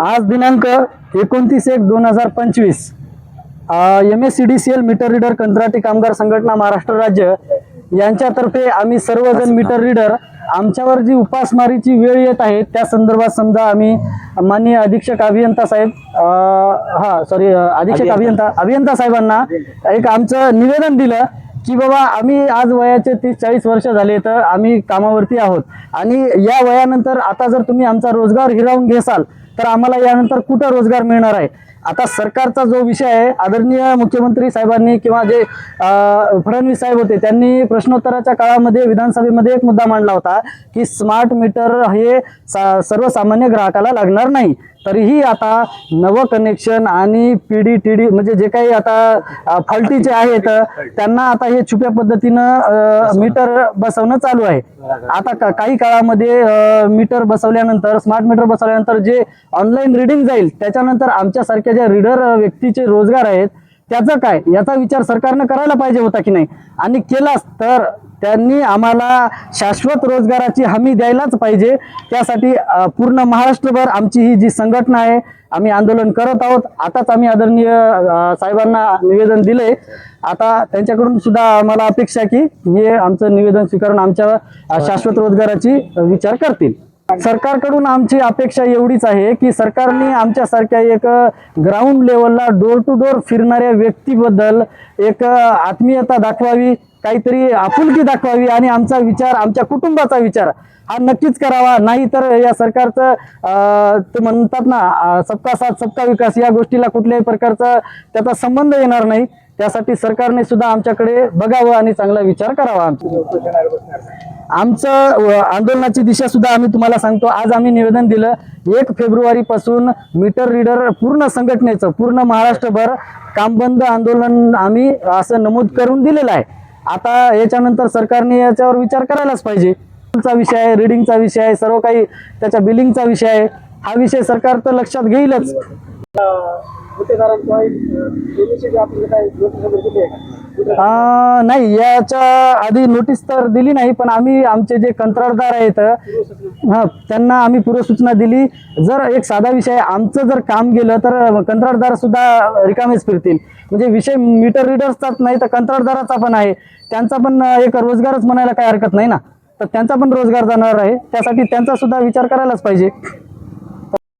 आज दिनांक एकोणतीस एक दोन हजार पंचवीस M S C D C L meter reader कंत्राटी कामगार संघटना महाराष्ट्र राज्य यांच्यातर्फे आम्ही सर्वजण मीटर रीडर आमच्यावर जी उपासमारीची वेळ येत आहे त्या संदर्भात समजा आम्ही माननीय अधीक्षक अभियंता साहेब हा सॉरी अधीक्षक अभियंता अभियंता साहेबांना एक आमचं निवेदन दिलं की बाबा आम्ही आज वयाचे तीस चाळीस वर्ष झाले तर आम्ही कामावरती आहोत. आणि या वयानंतर आता जर तुम्ही आमचा रोजगार हिरावून घेसाल तर आम्हाला यानंतर कुठं रोजगार मिळणार आहे? आता सरकारचा जो विषय आहे आदरणीय मुख्यमंत्री साहेबांनी किंवा जे फडणवीस साहेब होते त्यांनी प्रश्नोत्तराच्या काळामध्ये विधानसभेमध्ये एक मुद्दा मांडला होता की स्मार्ट मीटर हे सा सर्वसामान्य ग्राहकाला लागणार नाही. तरीही आता नवं कनेक्शन आणि पी डी टी डी म्हणजे जे काही आता फॉल्टीचे आहेत त्यांना आता हे छुप्या पद्धतीनं मीटर बसवणं चालू आहे. आता का- काही काळामध्ये मीटर बसवल्यानंतर स्मार्ट मीटर बसवल्यानंतर जे ऑनलाईन रिडिंग जाईल त्याच्यानंतर आमच्यासारख्या ज्या रीडर व्यक्तीचे रोजगार आहेत त्याचं काय? याचा विचार सरकारनं करायला पाहिजे होता की नाही? आणि केलाच तर त्यांनी आम्हाला शाश्वत रोजगाराची हमी द्यायलाच पाहिजे. त्यासाठी पूर्ण महाराष्ट्रभर आमची ही जी संघटना आहे आम्ही आंदोलन करत आहोत. आताच आम्ही आदरणीय साहेबांना निवेदन दिलंय. आता त्यांच्याकडून सुद्धा आम्हाला अपेक्षा की हे आमचं निवेदन स्वीकारून आमच्या शाश्वत रोजगाराची विचार करतील. सरकारकडून आमची अपेक्षा एवढीच आहे की सरकारने आमच्यासारख्या एक ग्राउंड लेवलला डोर टू डोर फिरणाऱ्या व्यक्तीबद्दल एक आत्मीयता दाखवावी काहीतरी आपुलकी दाखवावी आणि आमचा विचार आमच्या कुटुंबाचा विचार हा नक्कीच करावा. नाही तर या सरकारचं ते म्हणतात ना सबका साथ सबका विकास या गोष्टीला कुठल्याही प्रकारचा त्याचा संबंध येणार नाही. त्यासाठी सरकारने सुद्धा आमच्याकडे बघावं आणि चांगला विचार करावा. आमच्या आमचं आंदोलनाची दिशा सुद्धा आम्ही तुम्हाला सांगतो. आज आम्ही निवेदन दिलं एक फेब्रुवारी पासून मीटर रीडर पूर्ण संघटनेचं पूर्ण महाराष्ट्रभर कामबंद आंदोलन आम्ही असं नमूद करून दिलेलं आहे. आता याच्यानंतर सरकारने याच्यावर विचार करायलाच पाहिजे. चा विषय आहे रिडिंगचा विषय आहे सर्व काही त्याच्या बिलिंगचा विषय आहे. हा विषय सरकार तर लक्षात घेईलच. नाही याच्या आधी नोटीस तर दिली नाही पण आम्ही आमचे जे कंत्राटदार आहेत हा त्यांना आम्ही पूर्वसूचना दिली. जर एक साधा विषय आमचं जर काम गेलं तर कंत्राटदार सुद्धा रिकामेच फिरतील. म्हणजे विषय मीटर रिडर्सचाच नाही तर कंत्राटदाराचा पण आहे. त्यांचा पण एक रोजगारच म्हणायला काही हरकत नाही ना. तर त्यांचा पण रोजगार जाणार आहे. त्यासाठी त्यांचा सुद्धा विचार करायलाच पाहिजे.